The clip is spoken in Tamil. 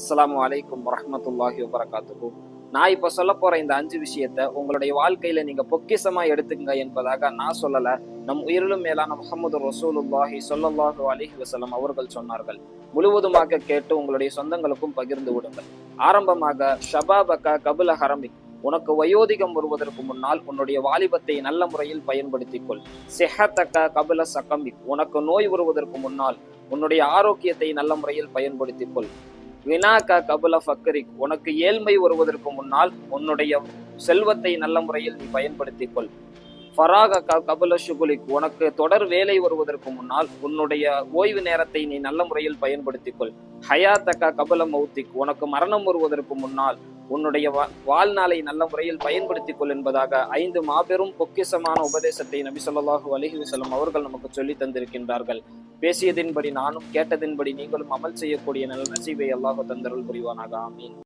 அஸ்லாம் வலைக்கம் வரமத்துல்லாஹி வபரகாத்துஹு. நான் இப்போ சொல்ல போற இந்த அஞ்சு விஷயத்த உங்களுடைய வாழ்க்கையில நீங்க பொக்கிஷமா எடுத்துக்கங்க என்பதாக நான் சொல்லல. நம் உயிரிலும் மேலான முகமது ரசூலுல்லாஹி சொல்லல்லாஹு அலிஹி வசலம் அவர்கள் சொன்னார்கள். முழுவதுமாக கேட்டு உங்களுடைய சொந்தங்களுக்கும் பகிர்ந்து விடுங்கள். ஆரம்பமாக ஷபாபக்கா கபுல ஹரமிக். உனக்கு வயோதிகம் வருவதற்கு முன்னால் உன்னுடைய வாலிபத்தை நல்ல முறையில் பயன்படுத்திக் கொள் செஹத்தக்க கபுல சக்கம்பிக் உனக்கு நோய் வருவதற்கு முன்னால் உன்னுடைய ஆரோக்கியத்தை நல்ல முறையில் பயன்படுத்திக் கொள் வினாக்கா கபுல ஃபக்கரிக் உனக்கு ஏழ்மை வருவதற்கு முன்னால் உன்னுடைய செல்வத்தை நல்ல முறையில் நீ பயன்படுத்திக் கொள். ஃபராக கபுல ஷுகுலிக் உனக்கு தொடர் வேலை வருவதற்கு முன்னால் உன்னுடைய ஓய்வு நேரத்தை நீ நல்ல முறையில் பயன்படுத்திக் கொள். ஹயாத்தக்கா கபுல மௌத்திக் உனக்கு மரணம் வருவதற்கு முன்னால் உன்னுடைய வா- வாழ்நாளை நல்ல முறையில் பயன்படுத்திக் கொள் என்பதாக ஐந்து மாபெரும் பொக்கிஷமான உபதேசத்தை நபி சொல்லாஹு அலைஹி வசலம் அவர்கள் நமக்கு சொல்லி தந்திருக்கின்றார்கள். பேசியதின்படி நானும் கேட்டதின்படி நீங்களும் அமல் செய்யக்கூடிய நல்ல நசிவை அல்லாஹ் தந்தருள் புரிவானாக. ஆமீன்.